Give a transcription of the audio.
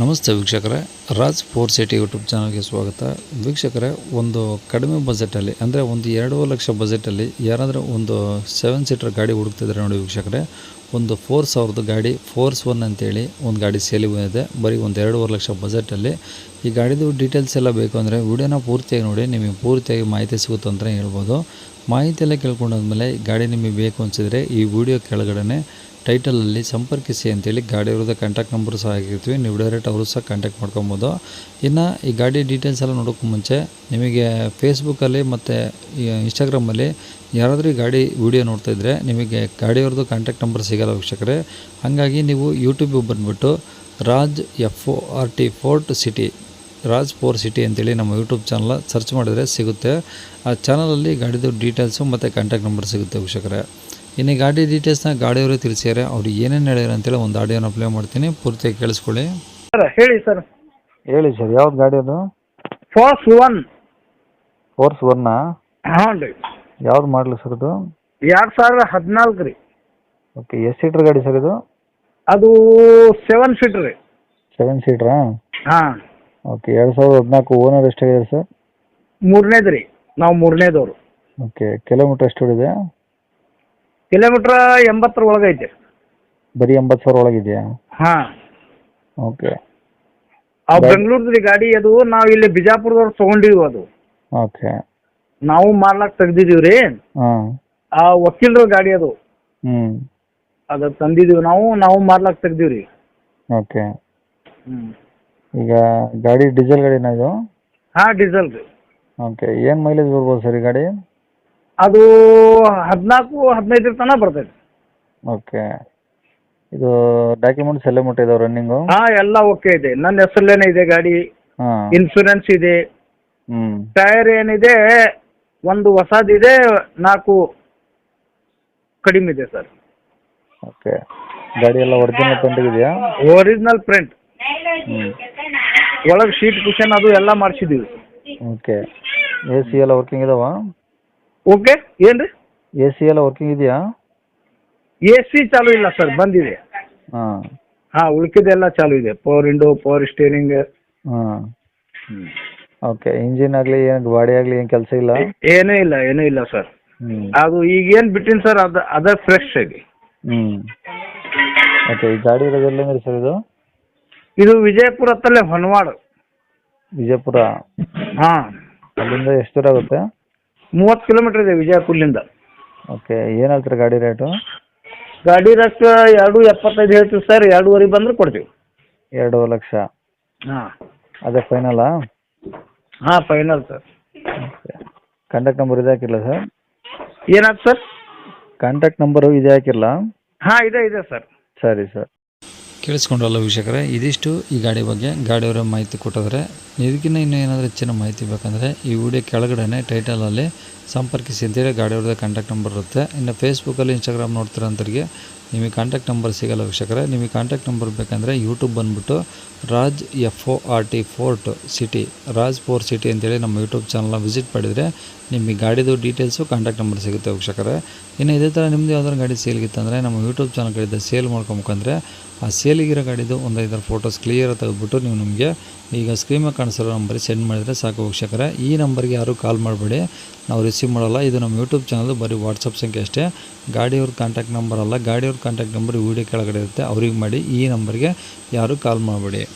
ನಮಸ್ತೆ ವೀಕ್ಷಕರೇ. Raj fort city YouTube ಚಾನಲ್ಗೆ ಸ್ವಾಗತ. ವೀಕ್ಷಕರೇ, ಒಂದು ಕಡಿಮೆ ಬಜೆಟಲ್ಲಿ, ಅಂದರೆ ಒಂದು ಎರಡು ಲಕ್ಷ ಬಜೆಟಲ್ಲಿ ಯಾರಾದರೂ ಒಂದು ಸೆವೆನ್ ಸೀಟರ್ ಗಾಡಿ ಹುಡುಕ್ತಿದ್ರೆ ನೋಡಿ ವೀಕ್ಷಕರೇ, ಒಂದು ಫೋರ್ ಸಾವಿರದ ಗಾಡಿ ಫೋರ್ಸ್ ಒನ್ ಅಂತೇಳಿ ಒಂದು ಗಾಡಿ ಸೇಲಿ ಬಂದಿದೆ. ಬರೀ ಒಂದು ಎರಡೂವರೆ ಲಕ್ಷ ಬಜೆಟಲ್ಲಿ. ಈ ಗಾಡಿದು ಡೀಟೇಲ್ಸ್ ಎಲ್ಲ ಬೇಕು ಅಂದರೆ ವಿಡಿಯೋನ ಪೂರ್ತಿಯಾಗಿ ನೋಡಿ, ನಿಮಗೆ ಪೂರ್ತಿಯಾಗಿ ಮಾಹಿತಿ ಸಿಗುತ್ತೆ ಅಂತಲೇ ಹೇಳ್ಬೋದು. ಮಾಹಿತಿ ಎಲ್ಲ ಕೇಳ್ಕೊಂಡಾದ್ಮೇಲೆ ಗಾಡಿ ನಿಮಗೆ ಬೇಕು ಅನಿಸಿದರೆ ಈ ವಿಡಿಯೋ ಕೆಳಗಡೆ ಟೈಟಲಲ್ಲಿ ಸಂಪರ್ಕಿಸಿ ಅಂತೇಳಿ ಗಾಡಿಯವ್ರದ್ದು ಕಾಂಟ್ಯಾಕ್ಟ್ ನಂಬರ್ ಸಹ ಆಗಿರ್ತೀವಿ ನೀವು ಡೈರೆಕ್ಟ್ ಅವರು ಸಹ ಕಾಂಟ್ಯಾಕ್ಟ್ ಮಾಡ್ಕೊಬೋದು. ಇನ್ನು ಈ ಗಾಡಿ ಡೀಟೇಲ್ಸ್ ಎಲ್ಲ ನೋಡೋಕ್ಕೂ ಮುಂಚೆ ನಿಮಗೆ ಫೇಸ್ಬುಕ್ಕಲ್ಲಿ ಮತ್ತು ಇನ್ಸ್ಟಾಗ್ರಾಮಲ್ಲಿ ಯಾರಾದರೂ ಈ ಗಾಡಿ ವಿಡಿಯೋ ನೋಡ್ತಾ ಇದ್ದರೆ ನಿಮಗೆ ಗಾಡಿಯವ್ರದ್ದು ಕಾಂಟ್ಯಾಕ್ಟ್ ನಂಬರ್ ಸಿಗಲ್ಲ ವೀಕ್ಷಕರೇ. ಹಾಗಾಗಿ ನೀವು ಯೂಟ್ಯೂಬಿಗೆ ಬಂದುಬಿಟ್ಟು Raj F O R T fort city Raj fort city ಅಂತೇಳಿ ನಮ್ಮ ಯೂಟ್ಯೂಬ್ ಚಾನಲ್ ಸರ್ಚ್ ಮಾಡಿದರೆ ಸಿಗುತ್ತೆ. ಆ ಚಾನಲಲ್ಲಿ ಗಾಡಿದು ಡೀಟೇಲ್ಸು ಮತ್ತು ಕಾಂಟ್ಯಾಕ್ಟ್ ನಂಬರ್ ಸಿಗುತ್ತೆ ವೀಕ್ಷಕರೇ. ಇನ್ನು ಗಾಡಿ ಡೀಟೇಲ್ಸ್ನ ಗಾಡಿಯವರು ತಿಳಿಸಿದ್ದಾರೆ. ಅವ್ರು ಏನೇನು ಹೇಳ್ಯಾರ ಅಂತೇಳಿ ಒಂದು ಆಡಿಯೋನ ಪ್ಲೇ ಮಾಡ್ತೀನಿ. ಪೂರ್ತಿ ಕೇಳಿಸ್ಕೊಳ್ಳಿ. ಸರ್ ಹೇಳಿ ಸರ್. ಹೇಳಿ ಸರ್ ಯಾವ್ದು ಗಾಡಿ ಅದು? ಫೋರ್ಸ್ ಒನ್ ಫೋರ್ಸ್ ಒನ್ನ ಹ್ಞೂ ರೀ ಯಾವ್ದು ಮಾಡಲಿ ಸರ್ ಅದು? ಎರಡು ಸಾವಿರದ ಹದಿನಾಲ್ಕು ರೀ. ಓಕೆ ಎಷ್ಟು ಸೀಟ್ರ್ ಗಾಡಿ ಸರ್ ಇದು? ಅದು ಸೆವೆನ್ ಸೀಟ್ ರೀ. ಸೆವೆನ್ ಸೀಟ್ರಾ ಹಾಂ. ಓಕೆ ಎರಡು ಸಾವಿರದ ಹದಿನಾಲ್ಕು ಓನರ್ ಎಷ್ಟಾಗಿದೆ ಸರ್? ಮೂರನೇದು ರೀ. ನಾವು ಮೂರನೇದವ್ರು. ಓಕೆ ಕಿಲೋಮೀಟ್ರ್ ಎಷ್ಟು ಹೊಡಿದೆ ಕಿಲೋಮೀಟ್ರ್ ಎಂಬತ್ತರ ಒಳಗೆ ಐತೆ. ಬರೀ ಎಂಬತ್ತು ಸಾವಿರ ಒಳಗಿದೆಯಾ ಹಾಂ. ಓಕೆ. ಆ ಬೆಂಗಳೂರದಲ್ಲಿ ಗಾಡಿ ಅದು ನಾವು ಇಲ್ಲಿ ಬಿಜಾಪುರದವ್ರು ತಗೊಂಡಿದ್ವಿ ಅದು. ಓಕೆ. ನಾವು ಮಾರ್ಲಾಕ್ ತೆಗ್ದಿದೀವಿ ರೀ. ಹಾಂ. ಆ ವಕೀಲರ ಗಾಡಿ ಅದು. ಹ್ಞೂ ಅದು ತಂದಿದೀವಿ ನಾವು ನಾವು ಮಾರ್ಲಾಕ್ ತೆಗ್ದೀವಿ ರೀ. ಓಕೆ. ಹ್ಞೂ ಈಗ ಗಾಡಿ ಡೀಸೆಲ್ ಗಾಡಿನಾ ಇದು? ಹಾಂ ಡೀಸೆಲ್ ರೀ. ಓಕೆ ಏನು ಮೈಲೇಜ್ ಬರ್ಬೋದು ಸರ್ ಈ ಗಾಡಿ? ಅದು ಹದಿನಾಲ್ಕು ಹದಿನೈದರ ತನಕ ಬರ್ತೈತಿ. ಓಕೆ. ಇದು ಡಾಕ್ಯುಮೆಂಟ್ಸ್ ಎಲ್ಲ ಮುಟ್ಟಿದಾವೆ ರನ್ನಿಂಗ್ ಹಾ ಎಲ್ಲ ಓಕೆ ಇದೆ. ನನ್ನ ಹೆಸರಲ್ಲೇನೆ ಇದೆ ಗಾಡಿ. ಹಾಂ. ಇನ್ಸೂರೆನ್ಸ್ ಇದೆ. ಹ್ಞೂ ಟೈರ್ ಏನಿದೆ ಒಂದು ಹೊಸದಿದೆ ನಾಲ್ಕು ಕಡಿಮೆ ಇದೆ ಸರ್. ಓಕೆ. ಗಾಡಿ ಎಲ್ಲ ಒರಿಜಿನಲ್ ಇದೆಯಾ? ಒರಿಜಿನಲ್ ಪ್ರಿಂಟ್ ಹ್ಞೂ ಒಳಗೆ ಶೀಟ್ ಕುಷನ್ ಅದು ಎಲ್ಲ ಮಾಡಿಸಿದ್ದೀವಿ ಓಕೆ. ಎ ಸಿ ಎಲ್ಲ ವರ್ಕಿಂಗ್ ಇದಾವ? ಓಕೆ ಏನು ರೀ ಎ ಸಿ ಎಲ್ಲ ವರ್ಕಿಂಗ್ ಇದೆಯಾ? ಎ ಸಿ ಚಾಲು ಇಲ್ಲ ಸರ್ ಬಂದಿದೆ. ಹಾ. ಹಾಂ ಉಳ್ಕಿದೆಲ್ಲ ಚಾಲು ಇದೆ. ಪವರ್ ವಿಂಡೋ ಪವರ್ ಸ್ಟೇರಿಂಗ್ ಹಾಂ. ಓಕೆ ಇಂಜಿನ್ ಆಗಲಿ ಏನು ಗಾಡಿ ಆಗಲಿ ಏನು ಕೆಲಸ ಇಲ್ಲ? ಏನೂ ಇಲ್ಲ ಏನೂ ಇಲ್ಲ ಸರ್. ಹ್ಞೂ ಅದು ಈಗ ಏನು ಬಿಟ್ಟಿನಿ ಸರ್ ಅದು ಅದ ಫ್ರೆಶ್ ಆಗಿ. ಹ್ಮ್. ಓಕೆ ಈ ಗಾಡಿ ಇರೋದು ಎಲ್ಲಿಂದ್ರಿ ಸರ್ ಇದು? ಇದು ವಿಜಯಪುರ ಹತ್ತಲ್ಲೇ ಹೊನವಾಡ. ವಿಜಯಪುರ? ಹಾಂ. ಅಲ್ಲಿಂದ ಎಷ್ಟು ದೂರ ಆಗುತ್ತೆ? ಮೂವತ್ತು ಕಿಲೋಮೀಟರ್ ಇದೆ ವಿಜಯಪುರದಿಂದ ಓಕೆ ಏನು ಹೇಳ್ತೀರಾ ಗಾಡಿ ರೇಟು ಗಾಡಿ ರೇಟ್ ಎರಡು ಎಪ್ಪತ್ತೈದು ಹೇಳ್ತೀವಿ ಸರ್ ಎರಡೂವರೆ ಬಂದ್ರೆ ಕೊಡ್ತೀವಿ. ಎರಡು ಲಕ್ಷ. ಹಾಂ. ಅದೇ ಫೈನಲ್ಲಾ ಹಾಂ ಫೈನಲ್ ಸರ್ ಕಾಂಟ್ಯಾಕ್ಟ್ ನಂಬರ್ ಇದೆ ಹಾಕಿರಲ್ಲ ಸರ್ ಏನಾಯ್ತು ಸರ್ ಕಾಂಟ್ಯಾಕ್ಟ್ ನಂಬರು ಇದೆ ಹಾಕಿರಲ್ಲ ಹಾಂ ಇದೆ ಇದೆ ಸರ್ ಸರಿ ಸರ್ ಕೇಳಿಸ್ಕೊಂಡ್ರಲ್ಲ ವೀಕ್ಷಕರೇ? ಇದಿಷ್ಟು ಈ ಗಾಡಿ ಬಗ್ಗೆ. ಗಾಡಿಯವರ ಮಾಹಿತಿ ಕೊಟ್ಟಿದ್ರೆ ಇದಕ್ಕಿಂತ ಇನ್ನೂ ಏನಾದರೂ ಹೆಚ್ಚಿನ ಮಾಹಿತಿ ಬೇಕಂದರೆ ಈ ವಿಡಿಯೋ ಕೆಳಗಡೆ ಟೈಟಲಲ್ಲಿ ಸಂಪರ್ಕಿಸಿ ಅಂತೇಳಿ ಗಾಡಿಯವ್ರದ್ದು ಕಾಂಟ್ಯಾಕ್ಟ್ ನಂಬರ್ ಇರುತ್ತೆ. ಇನ್ನು ಫೇಸ್ಬುಕ್ಕಲ್ಲಿ ಇನ್ಸ್ಟಾಗ್ರಾಮ್ ನೋಡ್ತಿರೋಂಥವ್ರಿಗೆ ನಿಮಗೆ ಕಾಂಟ್ಯಾಕ್ಟ್ ನಂಬರ್ ಸಿಗಲ್ಲ ವೀಕ್ಷಕರೇ. ನಿಮಗೆ ಕಾಂಟ್ಯಾಕ್ಟ್ ನಂಬರ್ ಬೇಕಂದರೆ ಯೂಟ್ಯೂಬ್ ಬಂದುಬಿಟ್ಟು Raj F O R T fort city Raj fort city ಅಂತೇಳಿ ನಮ್ಮ ಯೂಟ್ಯೂಬ್ ಚಾನಲ್ನ ವಿಸಿಟ್ ಮಾಡಿದರೆ ನಿಮಗೆ ಗಾಡಿದು ಡೀಟೇಲ್ಸು ಕಾಂಟ್ಯಾಕ್ಟ್ ನಂಬರ್ ಸಿಗುತ್ತೆ ವೀಕ್ಷಕರೇ. ಇನ್ನು ಇದೇ ಥರ ನಿಮ್ಮದು ಯಾವ್ದಾದ್ರು ಗಾಡಿ ಸೇಲ್ಗಿತ್ತಂದರೆ ನಮ್ಮ ಯೂಟ್ಯೂಬ್ ಚಾನಲ್ ಸೇಲ್ ಮಾಡ್ಕೊಬೇಕಂದ್ರೆ ಆ ಸೇಲಿಗಿರೋ ಗಾಡಿದು ಒಂದು ಐದಾರು ಫೋಟೋಸ್ ಕ್ಲಿಯರ್ ತೆಗೆದುಬಿಟ್ಟು ನೀವು ನಮಗೆ ಈಗ ಸ್ಕ್ರೀನ್ ಕಾಣಿಸಿರೋ ನಂಬರಿಗೆ ಸೆಂಡ್ ಮಾಡಿದರೆ ಸಾಕು ವೀಕ್ಷಕರೇ. ಈ ನಂಬರ್ಗೆ ಯಾರೂ ಕಾಲ್ ಮಾಡಬೇಡಿ. ನಾವು ರಿಸೀವ್ ಮಾಡೋಲ್ಲ. ಇದು ನಮ್ಮ ಯೂಟ್ಯೂಬ್ ಚಾನಲ್ ಬರೀ ವಾಟ್ಸಪ್ ಸಂಖ್ಯೆ ಅಷ್ಟೇ. ಗಾಡಿಯವ್ರ ಕಾಂಟ್ಯಾಕ್ಟ್ ನಂಬರ್ ಅಲ್ಲ. ಗಾಡಿಯವ್ರ ಕಾಂಟ್ಯಾಕ್ಟ್ ನಂಬರ್ ವೀಡಿಯೋ ಕೆಳಗಡೆ ಇರುತ್ತೆ. ಅವ್ರಿಗೆ ಮಾಡಿ ಈ ನಂಬರ್ಗೆ ಯಾರು ಕಾಲ್ ಮಾಡಬೇಡಿ.